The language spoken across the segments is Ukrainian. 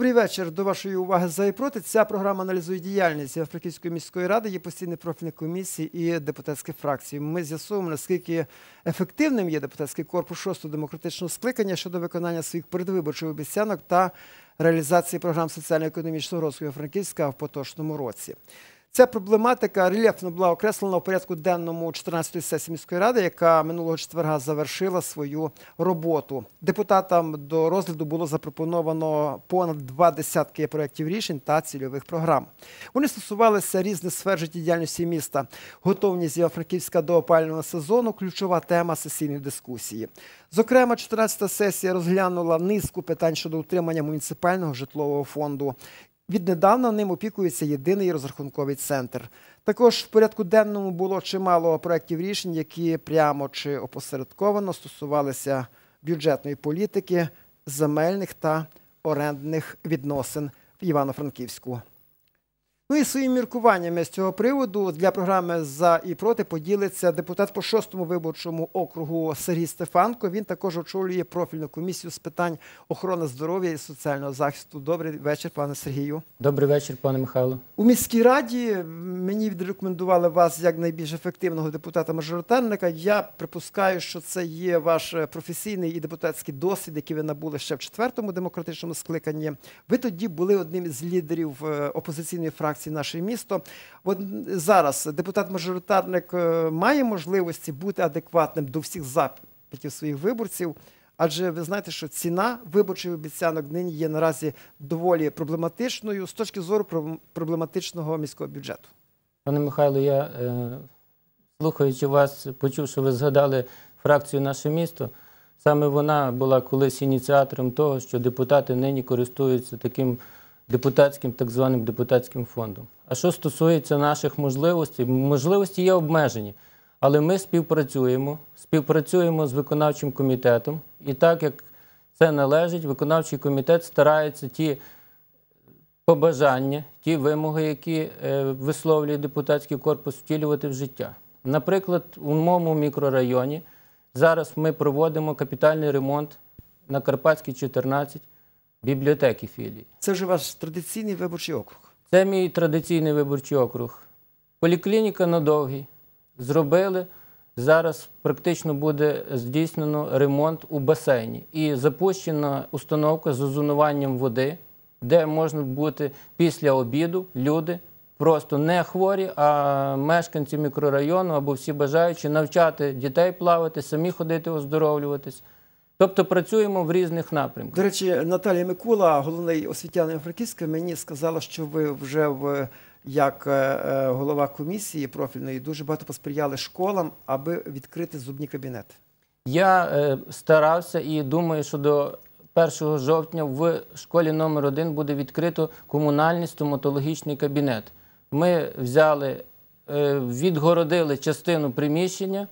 Добрий вечір. До вашої уваги за і проти. Ця програма аналізує діяльність Африканської міської ради, є постійні профільні комісії і депутатські фракції. Ми з'ясуємо, наскільки ефективним є депутатський корпус шостого демократичного скликання щодо виконання своїх передвиборчих обіцянок та реалізації програм соціально-економічного розвитку Франківська в поточному році. Ця проблематика рельєфно була окреслена у порядку денному 14-ї сесії міської ради, яка минулого четверга завершила свою роботу. Депутатам до розгляду було запропоновано понад два десятки проєктів рішень та цільових програм. Вони стосувалися різних сфер життєдіяльності міста. Готовність Євро-Франківська до опалювального сезону ключова тема сесійної дискусії. Зокрема, 14-та сесія розглянула низку питань щодо утримання муніципального житлового фонду. Віднедавна ним опікується єдиний розрахунковий центр. Також в порядку денному було чимало проєктів рішень, які прямо чи опосередковано стосувалися бюджетної політики, земельних та орендних відносин в Івано-Франківську. Ну і своїм міркуваннями з цього приводу для програми за і проти поділиться депутат по шостому виборчому округу Сергій Стефанко. Він також очолює профільну комісію з питань охорони здоров'я і соціального захисту. Добрий вечір, пане Сергію. Добрий вечір, пане Михайло. У міській раді мені відрекомендували вас як найбільш ефективного депутата-мажоритарника. Я припускаю, що це є ваш професійний і депутатський досвід, який ви набули ще в четвертому демократичному скликанні. Ви тоді були одним із лідерів е, опозиційної фракції наше місто. От зараз депутат-мажоритарник е, має можливості бути адекватним до всіх запитів своїх виборців. Адже ви знаєте, що ціна виборчих обіцянок нині є наразі доволі проблематичною з точки зору проблематичного міського бюджету. Пане Михайло, я е, слухаючи вас, почув, що ви згадали фракцію наше місто. Саме вона була колись ініціатором того, що депутати нині користуються таким депутатським так званим депутатським фондом. А що стосується наших можливостей, можливості є обмежені, але ми співпрацюємо, співпрацюємо з виконавчим комітетом, і так як це належить, виконавчий комітет старається ті побажання, ті вимоги, які е, висловлює депутатський корпус, втілювати в життя. Наприклад, у моєму мікрорайоні зараз ми проводимо капітальний ремонт на Карпатській 14 бібліотеки філії. Це вже ваш традиційний виборчий округ. Це мій традиційний виборчий округ. Поліклініка на довгий. Зробили. Зараз практично буде здійснено ремонт у басейні і запущена установка з озонуванням води, де можна бути після обіду люди, просто не хворі, а мешканці мікрорайону або всі бажаючі навчати дітей плавати, самі ходити оздоровлюватись. Тобто працюємо в різних напрямках. До речі, Наталія Микула, головний освітянин Франківська, мені сказала, що ви вже в як е, е, голова комісії профільної дуже багато посприяли школам, аби відкрити зубні кабінети. Я е, старався і думаю, що до 1 жовтня в школі номер 1 буде відкрито комунальний стоматологічний кабінет. Ми взяли, відгородили частину приміщення.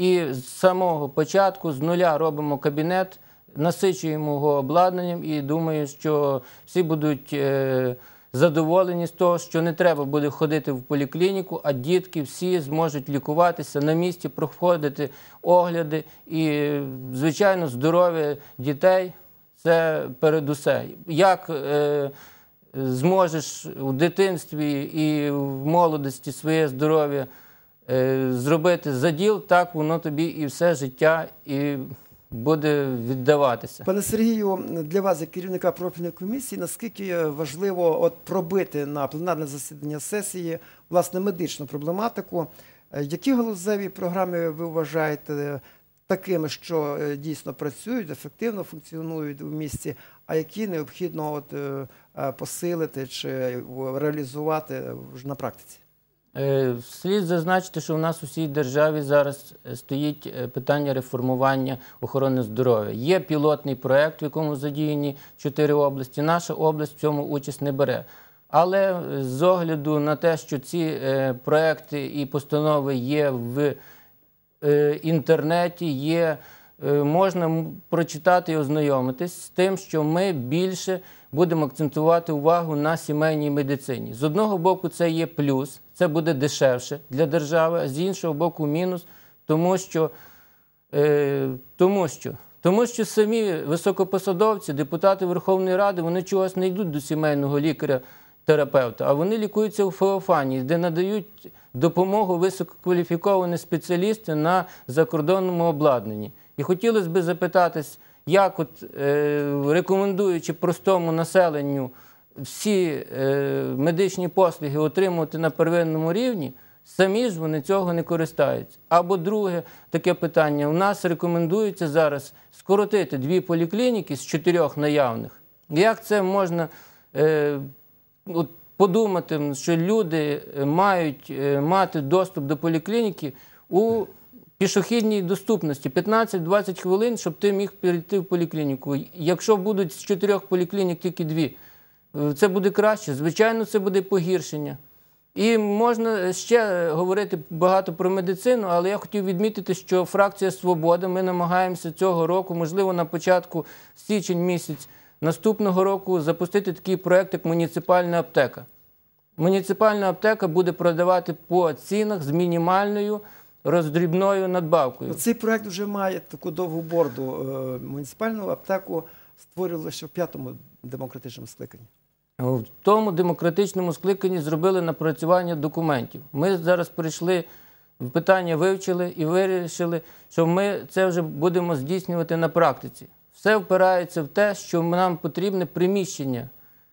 І з самого початку з нуля робимо кабінет, насичуємо його обладнанням і думаю, що всі будуть е, задоволені з того, що не треба буде ходити в поліклініку, а дітки всі зможуть лікуватися на місці, проходити огляди. І, звичайно, здоров'я дітей це передусе. Як е, зможеш у дитинстві і в молодості своє здоров'я. Е, зробити заділ, так воно тобі і все життя і буде віддаватися. Пане Сергію, для вас, як керівника профільної комісії, наскільки важливо от пробити на пленарне засідання сесії власне медичну проблематику? Е, які галузеві програми ви вважаєте такими, що е, дійсно працюють, ефективно функціонують у місті, а які необхідно от посилити чи реалізувати на практиці? Е, слід зазначити, що у нас у всій державі зараз е, стоїть е, питання реформування охорони здоров'я. Є пілотний проєкт, в якому задіяні чотири області. Наша область в цьому участь не бере. Але з огляду на те, що ці проекти і постанови є в інтернеті, є, можна прочитати і ознайомитись з тим, що ми більше будемо акцентувати увагу на сімейній медицині. З одного боку, це є плюс, це буде дешевше для держави, а з іншого боку, мінус, тому що, е, тому що Тому що самі високопосадовці, депутати Верховної Ради, вони чогось не йдуть до сімейного лікаря-терапевта, а вони лікуються у Феофанії, де надають допомогу висококваліфіковані спеціалісти на закордонному обладнанні. І хотілося б запитатись, як, от, е, рекомендуючи простому населенню всі е, медичні послуги отримувати на первинному рівні, самі ж вони цього не користаються. Або друге таке питання: у нас рекомендується зараз скоротити дві поліклініки з чотирьох наявних. Як це можна е, от, подумати, що люди мають е, мати доступ до поліклініки у пішохідній доступності 15-20 хвилин, щоб ти міг перейти в поліклініку. Якщо будуть з чотирьох поліклінік тільки дві, е, це буде краще. Звичайно, це буде погіршення. І можна ще говорити багато про медицину, але я хотів відмітити, що фракція Свобода ми намагаємося цього року, можливо, на початку січень місяць наступного року запустити такий проект, як муніципальна аптека. Муніципальна аптека буде продавати по цінах з мінімальною роздрібною надбавкою. Цей проект вже має таку довгу борду. Е, Муніципальну аптеку створювали ще в п'ятому демократичному скликанні. В тому демократичному скликанні зробили напрацювання документів. Ми зараз прийшли питання, вивчили і вирішили, що ми це вже будемо здійснювати на практиці. Все впирається в те, що нам потрібне приміщення.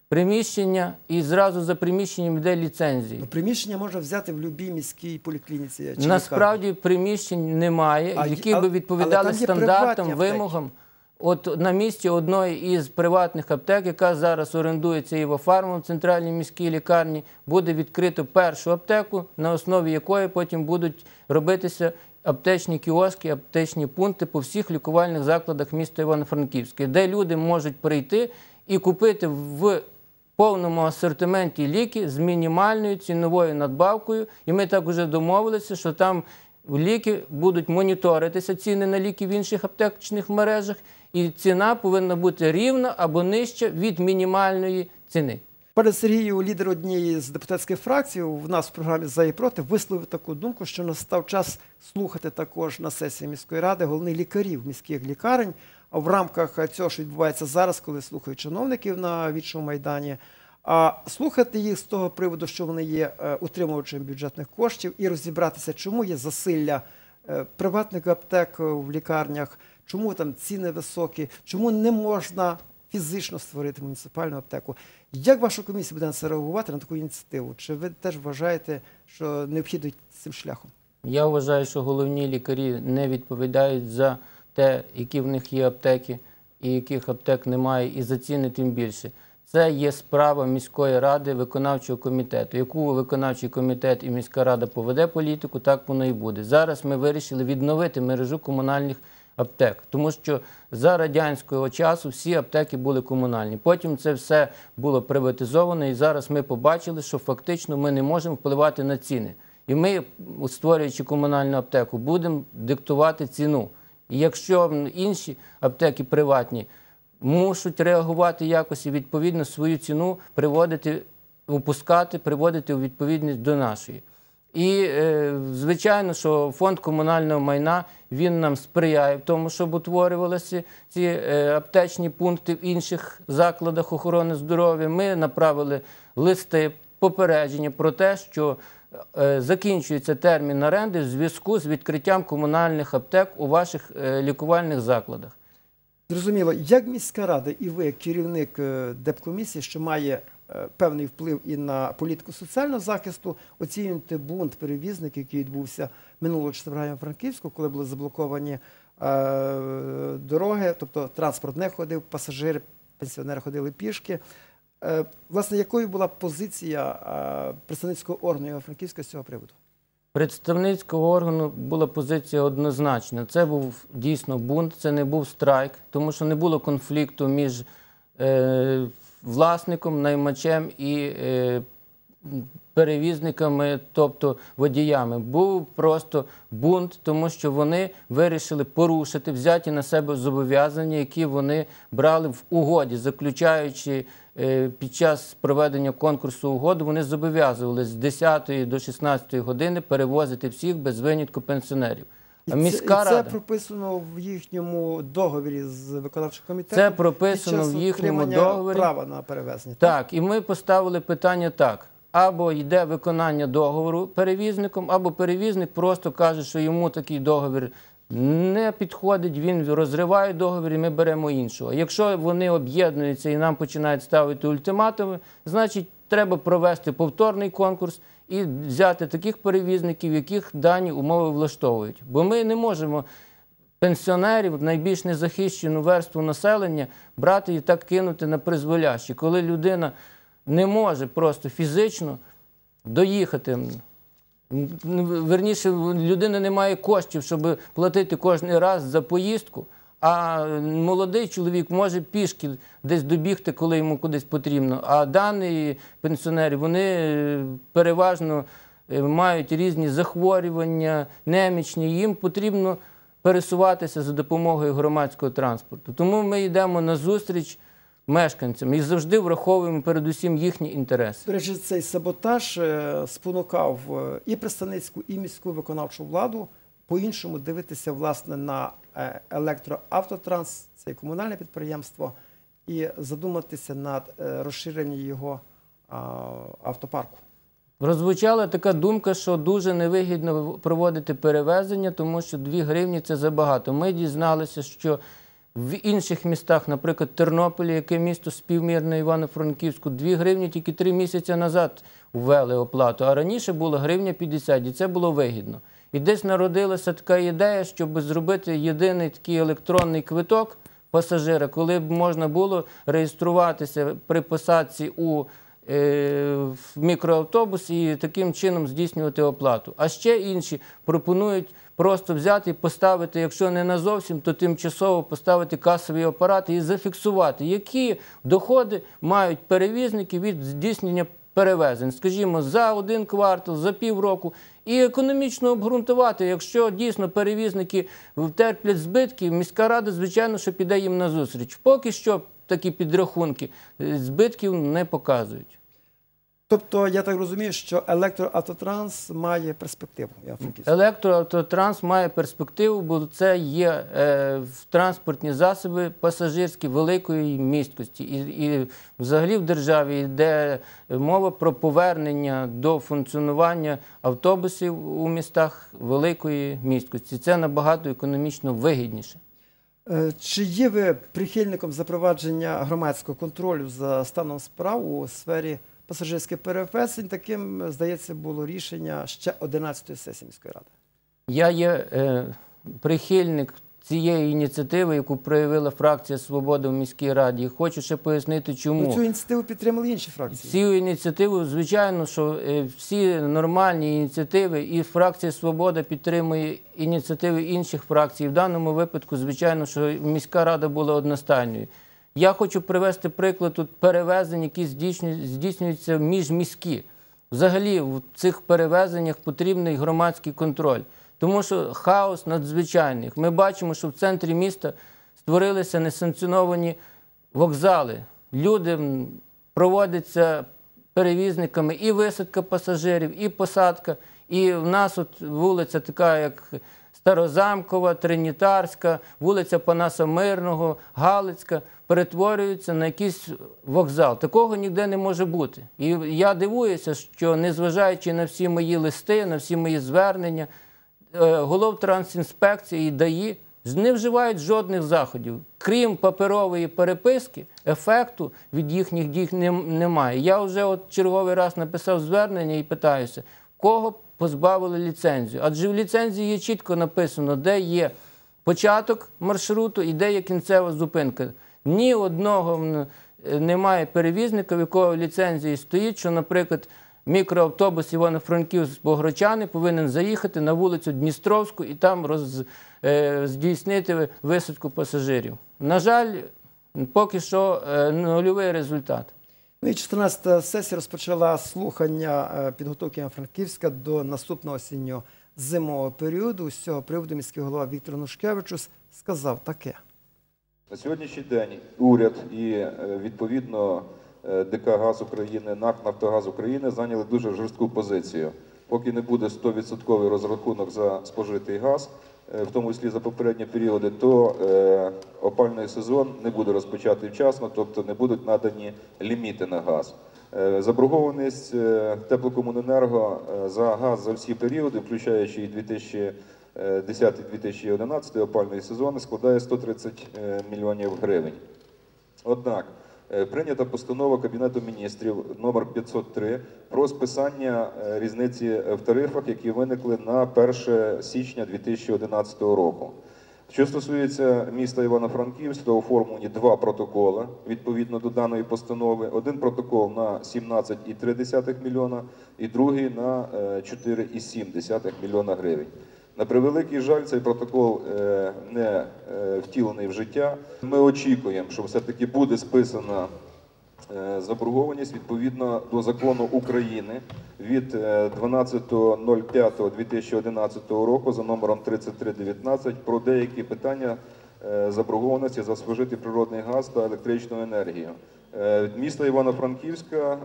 Приміщення і зразу за приміщенням йде ліцензії. Ну, приміщення можна взяти в будь-якій міській поліклініці. чи. Насправді приміщень немає, А, які би відповідали стандартам, вимогам. От на місці одної із приватних аптек, яка зараз орендується Івофармом в центральній міській лікарні, буде відкрито першу аптеку, на основі якої потім будуть робитися аптечні кіоски, аптечні пункти по всіх лікувальних закладах міста Івано-Франківське, де люди можуть прийти і купити в повному асортименті ліки з мінімальною ціновою надбавкою. І ми так вже домовилися, що там ліки будуть моніторитися, ціни на ліки в інших аптечних мережах, і ціна повинна бути рівна або нижча від мінімальної ціни. Пане Сергію, лідер однієї з депутатських фракцій, в нас в програмі «За і проти висловив таку думку, що настав час слухати також на сесії міської ради головних лікарів міських лікарень. В рамках цього, що відбувається зараз, коли слухають чиновників на вічному майдані, а слухати їх з того приводу, що вони є е, утримувачем бюджетних коштів, і розібратися, чому є засилля е, приватних аптек в лікарнях, чому там ціни високі, чому не можна фізично створити муніципальну аптеку. Як ваша комісія буде на це реагувати на таку ініціативу? Чи ви теж вважаєте, що необхідно цим шляхом? Я вважаю, що головні лікарі не відповідають за те, які в них є аптеки і яких аптек немає, і за ціни тим більше. Це є справа міської ради виконавчого комітету. Яку виконавчий комітет і міська рада поведе політику, так воно і буде. Зараз ми вирішили відновити мережу комунальних аптек, тому що за радянського часу всі аптеки були комунальні. Потім це все було приватизовано, і зараз ми побачили, що фактично ми не можемо впливати на ціни. І ми, створюючи комунальну аптеку, будемо диктувати ціну. Якщо інші аптеки приватні мусять реагувати якось і відповідно свою ціну приводити, опускати, приводити у відповідність до нашої. І, е, звичайно, що фонд комунального майна він нам сприяє в тому, щоб утворювалися ці е, аптечні пункти в інших закладах охорони здоров'я. Ми направили листи попередження про те, що закінчується термін оренди в зв'язку з відкриттям комунальних аптек у ваших е, лікувальних закладах. Зрозуміло, як міська рада і ви, як керівник е, депкомісії, що має е, певний вплив і на політику соціального захисту, оцінюєте бунт перевізників, який відбувся минулого четверга Франківську, коли були заблоковані е, дороги, тобто транспорт не ходив, пасажири, пенсіонери ходили пішки. Е, власне, якою була позиція е, представницького органу Франківська з цього приводу? Представницького органу була позиція однозначна. Це був дійсно бунт, це не був страйк, тому що не було конфлікту між е, власником, наймачем і е, перевізниками, тобто водіями. Був просто бунт, тому що вони вирішили порушити взяті на себе зобов'язання, які вони брали в угоді, заключаючи е, під час проведення конкурсу угоду, вони зобов'язували з 10 до 16 години перевозити всіх без винятку пенсіонерів. І А це- міська це рада? прописано в їхньому договірі з виконавчим комітетом. Це прописано під час в їхньому отримання договорі. права на перевезення. Так, і ми поставили питання так: або йде виконання договору перевізником, або перевізник просто каже, що йому такий договір не підходить, він розриває договір, і ми беремо іншого. Якщо вони об'єднуються і нам починають ставити ультиматуми, значить треба провести повторний конкурс і взяти таких перевізників, яких дані умови влаштовують. Бо ми не можемо пенсіонерів, найбільш незахищену верству населення, брати і так кинути на призволяще. Коли людина не може просто фізично доїхати. Верніше, людина не має коштів, щоб платити кожен раз за поїздку. А молодий чоловік може пішки десь добігти, коли йому кудись потрібно. А дані пенсіонери вони е, переважно е, мають різні захворювання, немічні. Їм потрібно пересуватися за допомогою громадського транспорту. Тому ми йдемо на зустріч мешканцям і завжди враховуємо передусім їхні інтереси. До речі, цей саботаж е, спонукав е, і представницьку, і міську виконавчу владу по-іншому дивитися власне на е, електроавтотранс, це комунальне підприємство, і задуматися над розширенням його автопарку. Прозвучала така думка, що дуже невигідно проводити перевезення, тому що 2 гривні це забагато. Ми дізналися, що в інших містах, наприклад, Тернополі, яке місто співмірне Івано-Франківську, 2 гривні тільки 3 місяці назад ввели оплату, а раніше було гривня 50, і це було вигідно. І десь народилася така ідея, щоб зробити єдиний такий електронний квиток пасажира, коли б можна було реєструватися при посадці у е, в мікроавтобус і таким чином здійснювати оплату. А ще інші пропонують просто взяти і поставити, якщо не на зовсім, то тимчасово поставити касовий апарат і зафіксувати, які доходи мають перевізники від здійснення перевезень, скажімо, за один квартал, за півроку, і економічно обґрунтувати, якщо дійсно перевізники терплять збитки, міська рада, звичайно, що піде їм на зустріч. Поки що такі підрахунки е, збитків не показують. Тобто, я так розумію, що електроавтотранс має перспективу. Я. Електроавтотранс має перспективу, бо це є е, транспортні засоби пасажирські великої місткості. І, і взагалі в державі йде мова про повернення до функціонування автобусів у містах великої місткості. Це набагато економічно вигідніше. Е, Чи є ви прихильником запровадження громадського контролю за станом справ у сфері пасажирських перевезень? Таким, здається, було рішення ще 11-ї сесії міської ради. Я є е, прихильник цієї ініціативи, яку проявила фракція Свобода в міській раді. І хочу ще пояснити, чому. Ну, цю ініціативу підтримали інші фракції. Цю ініціативу, звичайно, що е, всі нормальні ініціативи, і фракція Свобода підтримує ініціативи інших фракцій. В даному випадку, звичайно, що міська рада була одностайною. Я хочу привести приклад тут перевезень, які здійснюються міжміські. Взагалі, в цих перевезеннях потрібний громадський контроль, тому що хаос надзвичайний. Ми бачимо, що в центрі міста створилися несанкціоновані вокзали. Люди проводяться перевізниками і висадка пасажирів, і посадка. І в нас от вулиця така, як Старозамкова, Тринітарська, вулиця Панаса Мирного, Галицька перетворюються на якийсь вокзал. Такого ніде не може бути. І я дивуюся, що незважаючи на всі мої листи, на всі мої звернення, е, голов Трансінспекції ДАІ не вживають жодних заходів. Крім паперової переписки, ефекту від їхніх дій немає. Я вже от черговий раз написав звернення і питаюся, кого позбавили ліцензію? Адже в ліцензії є чітко написано, де є початок маршруту і де є кінцева зупинка. Ні одного е, немає перевізника, в якого ліцензії стоїть, що, наприклад, мікроавтобус Івано-Франківськ Богородчани повинен заїхати на вулицю Дністровську і там роз, е, здійснити висадку пасажирів. На жаль, поки що е, нульовий результат. Ну 14-та сесія розпочала слухання підготовки Франківська до наступного осіннього зимового періоду. З цього приводу міський голова Віктор Нушкевичус сказав таке. На сьогоднішній день уряд і е, відповідно е, ДК «Газ України», НАК «Нафтогаз України» зайняли дуже жорстку позицію. Поки не буде 100% розрахунок за спожитий газ, е, в тому числі за попередні періоди, то опальний сезон не буде розпочатий вчасно, тобто не будуть надані ліміти на газ. Заборгованість теплокомуненерго за газ за всі періоди, включаючи і 2010-2011 опальний сезон, складає 130 е, мільйонів гривень. Однак е, прийнята постанова Кабінету міністрів номер 503 про списання е, різниці в тарифах, які виникли на 1 січня 2011 року. Що стосується міста Івано-Франківськ, то оформлені два протоколи відповідно до даної постанови. Один протокол на 17,3 мільйона і другий на е, 4,7 мільйона гривень. На превеликий жаль, цей протокол е, не е, втілений в життя. Ми очікуємо, що все-таки буде списана е, заборгованість відповідно до закону України від е, 12.05.2011 року за номером 3319 про деякі питання заборгованості за спожитий природний газ та електричну енергію. Міста Івано-Франківська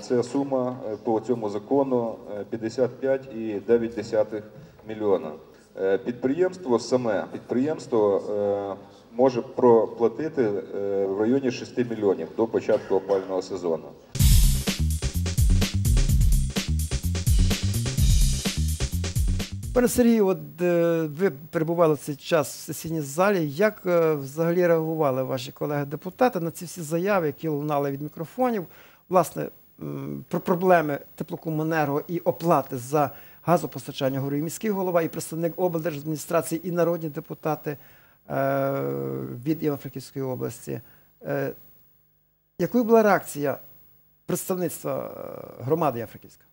це сума по цьому закону е, 55,9 мільйона. Е, Підприємство саме підприємство е, може проплатити е, в районі 6 мільйонів до початку опального сезону. Пане Сергію, от ви перебували цей час в сесійній залі. Як взагалі реагували ваші колеги-депутати на ці всі заяви, які лунали від мікрофонів? Власне, про проблеми теплокомуненерго і оплати за газопостачання говорив і міський голова, і представник облдержадміністрації, і народні депутати е, від Івано-Франківської області. Е, Якою була реакція представництва е, громади Івано-Франківська?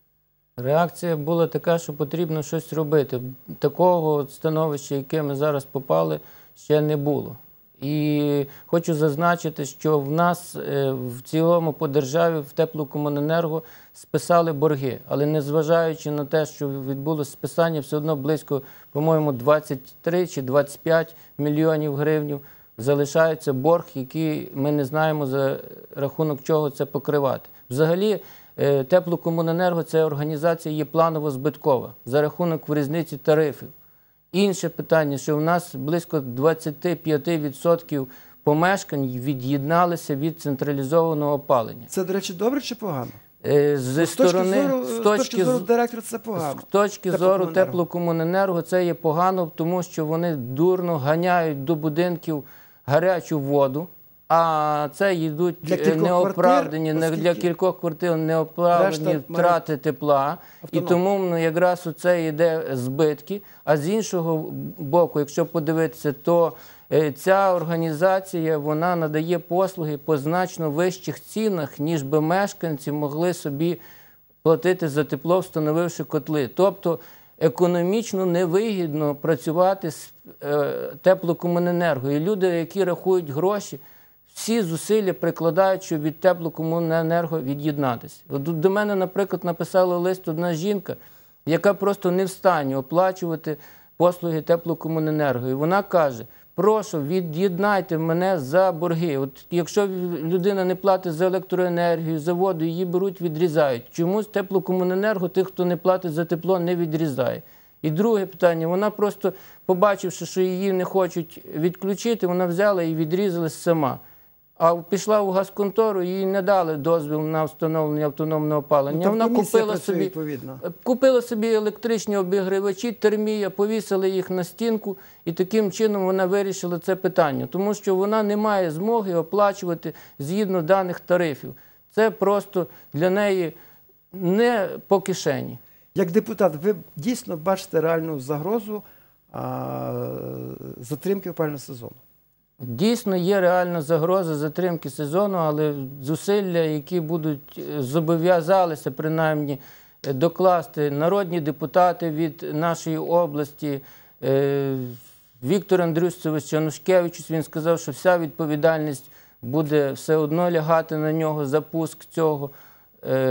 Реакція була така, що потрібно щось робити. Такого становища, яке ми зараз попали, ще не було. І хочу зазначити, що в нас е, в цілому по державі в теплокомуненерго списали борги, але незважаючи на те, що відбулося списання, все одно близько, по-моєму, 23 чи 25 мільйонів гривень залишається борг, який ми не знаємо за рахунок чого це покривати. Взагалі, е, теплокомуненерго це організація є планово збиткова за рахунок в різниці тарифів. Інше питання, що в нас близько 25% помешкань від'єдналися від централізованого опалення. Це, до речі, добре чи погано? Е, Зі з точки сторони, зору, з точки зору директора це погано. з точки зору теплокомуненерго це є погано, тому що вони дурно ганяють до будинків гарячу воду, а це йдуть Для неоправдані квартир, для кількох квартир неоправдані втрати тепла. І тому ну, якраз оце йде збитки. А з іншого боку, якщо подивитися, то е, ця організація вона надає послуги по значно вищих цінах, ніж би мешканці могли собі платити за тепло, встановивши котли. Тобто економічно невигідно працювати з е, теплокомуненерго. І люди, які рахують гроші, всі зусилля прикладають, щоб від теплокомуненерго від'єднатися. От до мене, наприклад, написала лист одна жінка, яка просто не в стані оплачувати послуги теплокомуненерго. І вона каже: прошу, від'єднайте мене за борги. От якщо людина не платить за електроенергію, за воду, її беруть, відрізають. Чомусь теплокомуненерго тих, хто не платить за тепло, не відрізає. І друге питання: вона просто, побачивши, що її не хочуть відключити, вона взяла і відрізалась сама. А пішла в газконтору, їй не дали дозвіл на встановлення автономного опалення. Ну, вона купила собі відповідно. Купила собі електричні обігрівачі, термія, повісила їх на стінку, і таким чином вона вирішила це питання, тому що вона не має змоги оплачувати згідно даних тарифів. Це просто для неї не по кишені. Як депутат, ви дійсно бачите реальну загрозу а, затримки опального сезону. Дійсно є реальна загроза затримки сезону, але зусилля, які будуть е, зобов'язалися принаймні е, докласти народні депутати від нашої області. Е, Віктор Андрюсович Янушкевич, він сказав, що вся відповідальність буде все одно лягати на нього запуск цього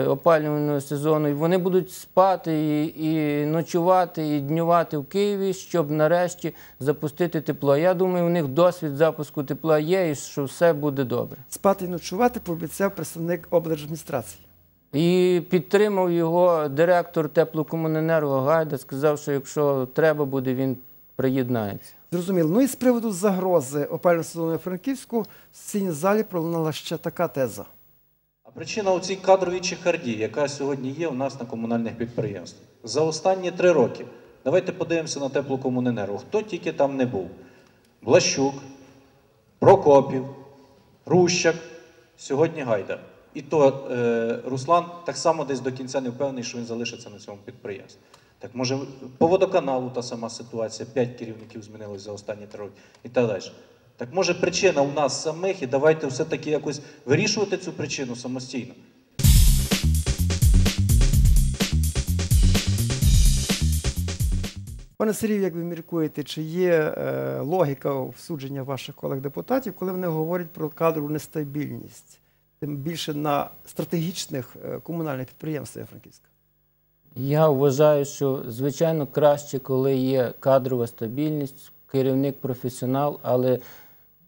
опалювального сезону. І вони будуть спати і, і ночувати, і днювати в Києві, щоб нарешті запустити тепло. Я думаю, у них досвід запуску тепла є, і що все буде добре. Спати і ночувати пообіцяв представник облдержадміністрації. І підтримав його директор теплокомуненерго Гайда, сказав, що якщо треба буде, він приєднається. Зрозуміло. Ну і з приводу загрози опального сезону Франківську в сесійній залі пролунала ще така теза. Причина у цій кадровій чехарді, яка сьогодні є у нас на комунальних підприємствах. За останні три роки. Давайте подивимося на теплокомуненерго. Хто тільки там не був? Блащук, Прокопів, Рущак, сьогодні Гайдар. І то е, Руслан так само десь до кінця не впевнений, що він залишиться на цьому підприємстві. Так може по водоканалу та сама ситуація, п'ять керівників змінилось за останні три роки і так далі. Так може причина у нас самих, і давайте все-таки якось вирішувати цю причину самостійно. Пане Сергію, як ви міркуєте, чи є е, логіка в судження ваших колег-депутатів, коли вони говорять про кадрову нестабільність, тим більше на стратегічних е, комунальних підприємствах Франківська? Я вважаю, що звичайно краще, коли є кадрова стабільність, керівник професіонал, але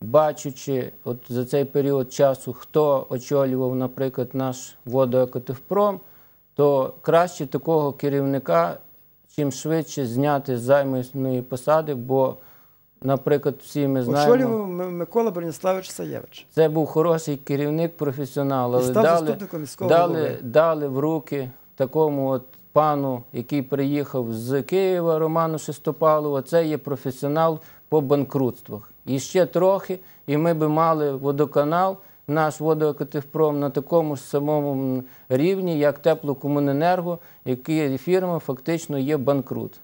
бачучи от за цей період часу, хто очолював, наприклад, наш водоекотехпром, то краще такого керівника чим швидше зняти з займаної посади, бо, наприклад, всі ми знаємо. Очолював Микола Броніславович Саєвич. Це був хороший керівник, професіонал, але дали, дали, дали в руки такому от пану, який приїхав з Києва, Роману Шестопалову. Це є професіонал по банкрутствах. І ще трохи, і ми би мали водоканал, наш водоекотехпром на такому ж самому рівні, як теплокомуненерго, який фірма фактично є банкрут.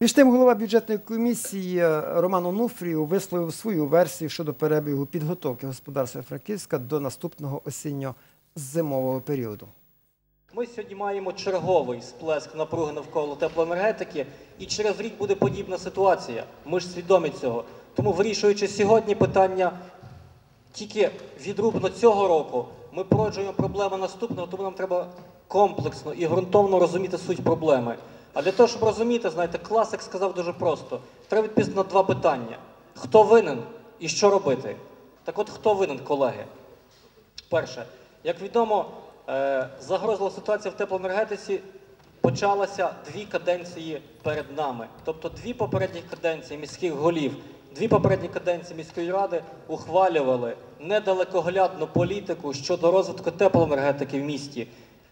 Між тим, голова бюджетної комісії Роман Онуфрів висловив свою версію щодо перебігу підготовки господарства Франківська до наступного осінньо-зимового періоду. Ми сьогодні маємо черговий сплеск напруги навколо теплоенергетики, і через рік буде подібна ситуація. Ми ж свідомі цього. Тому, вирішуючи сьогодні питання тільки відрубно цього року, ми породжуємо проблеми наступного, тому нам треба комплексно і ґрунтовно розуміти суть проблеми. А для того, щоб розуміти, знаєте, класик сказав дуже просто: треба відповісти на два питання: хто винен і що робити? Так от хто винен, колеги? Перше, як відомо, е, загрозила ситуація в теплоенергетиці почалася дві каденції перед нами. Тобто дві попередні каденції міських голів, дві попередні каденції міської ради ухвалювали недалекоглядну політику щодо розвитку теплоенергетики в місті.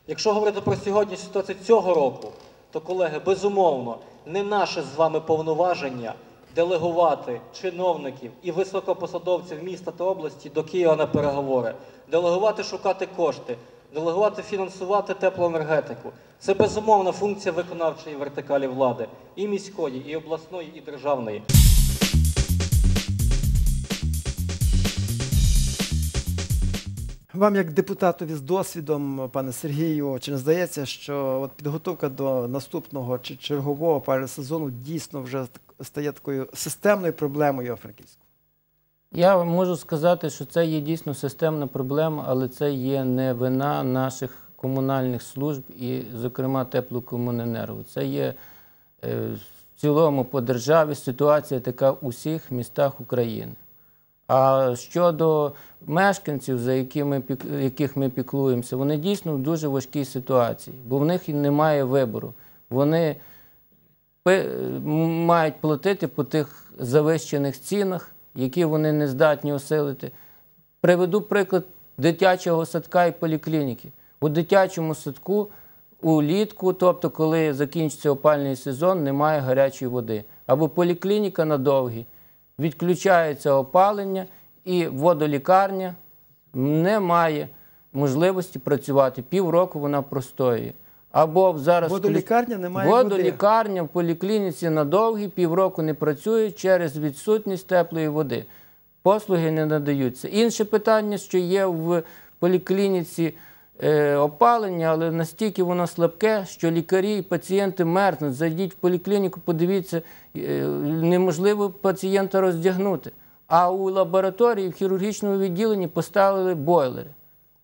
Якщо говорити про сьогоднішню ситуацію цього року, то, колеги, безумовно, не наше з вами повноваження делегувати чиновників і високопосадовців міста та області до Києва на переговори, делегувати шукати кошти, делегувати фінансувати теплоенергетику. Це безумовна функція виконавчої вертикалі влади і міської, і обласної, і державної. Вам, як депутатові з досвідом, пане Сергію, чи не здається, що от підготовка до наступного чи чергового опалювального сезону дійсно вже стає такою системною проблемою Франківську? Я можу сказати, що це є дійсно системна проблема, але це є не вина наших комунальних служб і, зокрема, теплокомуненерго. Це є е, в цілому по державі ситуація така у всіх містах України. А щодо мешканців, за які ми, пік- яких ми піклуємося, вони дійсно в дуже важкій ситуації, бо в них і немає вибору. Вони мають платити по тих завищених цінах, які вони не здатні осилити. Приведу приклад дитячого садка і поліклініки. У дитячому садку улітку, тобто коли закінчиться опальний сезон, немає гарячої води. Або поліклініка на довгій, відключається опалення і водолікарня не має можливості працювати. Півроку вона простоює. Або зараз Водолікарня не має. Водолікарня в поліклініці на довгі півроку не працює через відсутність теплої води. Послуги не надаються. Інше питання, що є в поліклініці опалення, але настільки воно слабке, що лікарі і пацієнти мерзнуть. Зайдіть в поліклініку, подивіться, е, неможливо пацієнта роздягнути. А у лабораторії, в хірургічному відділенні поставили бойлери.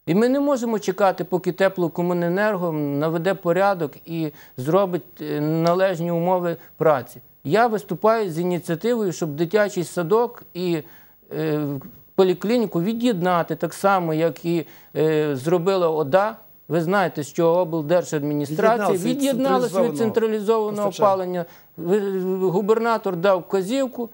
І ми не можемо чекати, поки теплокомуненерго наведе порядок і зробить е, належні умови праці. Я виступаю з ініціативою, щоб дитячий садок і е, поліклініку від'єднати так само, як і е, зробила ОДА Ви знаєте, що облдержадміністрація Від'єдналася від централізованого опалення. Губернатор дав вказівку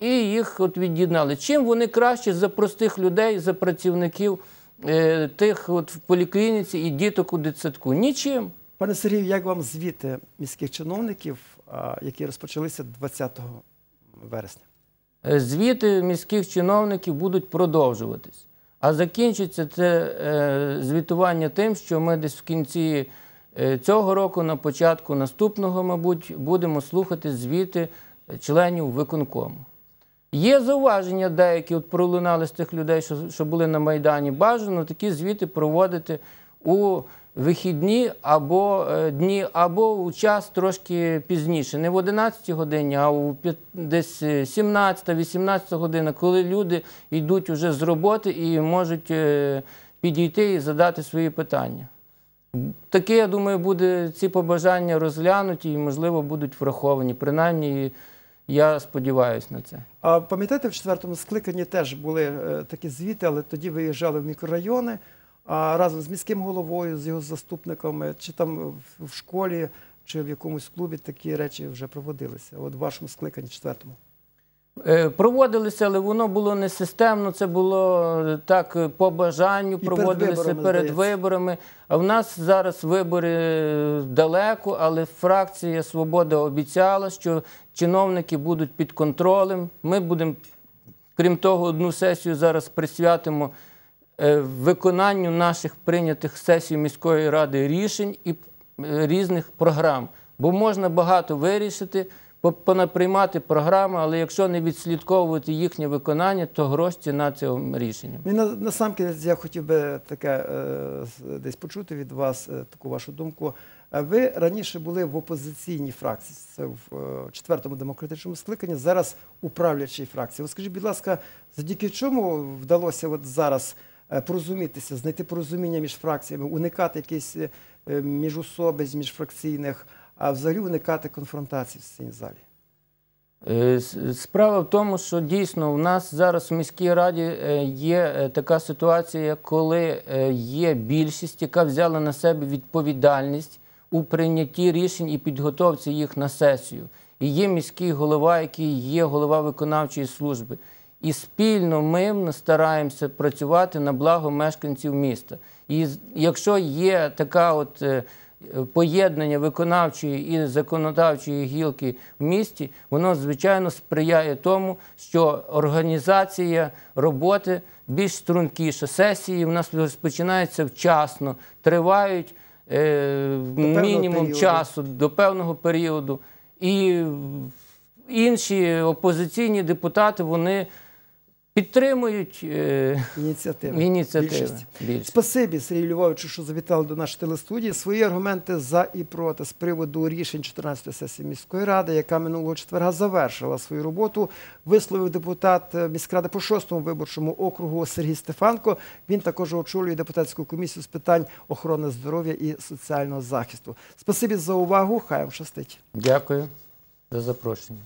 і їх от від'єднали. Чим вони краще за простих людей, за працівників е, тих от в поліклініці і діток у дитсадку? Нічим. Пане Сергію, як вам звіти міських чиновників, які розпочалися 20 вересня? Е, Звіти міських чиновників будуть продовжуватись. А закінчиться це е, звітування тим, що ми десь в кінці е, цього року, на початку наступного, мабуть, будемо слухати звіти членів виконкому. Є зауваження деякі, от пролунали з тих людей, що, були на Майдані. Бажано такі звіти проводити у вихідні або е, дні, або у час трошки пізніше. Не в 11 годині, а у десь 17-18 година, коли люди йдуть уже з роботи і можуть е, підійти і задати свої питання. Таке, я думаю, буде ці побажання розглянуті і, можливо, будуть враховані. Принаймні, я сподіваюся на це. А пам'ятаєте, в четвертому скликанні теж були е, такі звіти, але тоді виїжджали в мікрорайони разом з міським головою, з його заступниками, чи там в- школі, чи в якомусь клубі такі речі вже проводилися. От в вашому скликанні четвертому. Е, Проводилися, але воно було не системно. Це було е, так е, по бажанню. Проводилися виборами, перед виборами. А в нас зараз вибори далеко, але фракція Свобода обіцяла, що чиновники будуть під контролем. Ми будемо, крім того, одну сесію зараз присвятимо виконанню наших прийнятих сесій міської ради рішень і е, різних програм. Бо можна багато вирішити, понаприймати програми, але якщо не відслідковувати їхнє виконання, то грош ціна цим рішенням. На, насамкінець я хотів би таке е, десь почути від вас е, таку вашу думку. Е, Ви раніше були в опозиційній фракції, це в е, четвертому демократичному скликанні, зараз у правлячій фракції. От скажіть, будь ласка, завдяки чому вдалося от зараз е, порозумітися, знайти порозуміння між фракціями, уникати якісь е, міжусобиць, міжфракційних, а взагалі уникати конфронтацій в цій залі? Е, Справа в тому, що дійсно в нас зараз в міській раді е, є е, така ситуація, коли е, є більшість, яка взяла на себе відповідальність у прийнятті рішень і підготовці їх на сесію. І є міський голова, який є голова виконавчої служби. І спільно ми стараємося працювати на благо мешканців міста. І якщо є така от е, поєднання виконавчої і законодавчої гілки в місті, воно звичайно сприяє тому, що організація роботи більш стрункіша. Сесії в нас розпочинаються вчасно, тривають е, мінімум періоду. часу до певного періоду. І інші опозиційні депутати вони підтримують е, Ініціативи. ініціативи. більшості. Більшість. Спасибі, Сергію Львовичу, що завітали до нашої телестудії. Свої аргументи за і проти з приводу рішень 14-ї сесії міської ради, яка минулого четверга завершила свою роботу, висловив депутат е, міськради по шостому виборчому округу Сергій Стефанко. Він також очолює депутатську комісію з питань охорони здоров'я і соціального захисту. Спасибі за увагу. Хай вам щастить. Дякую за запрошення.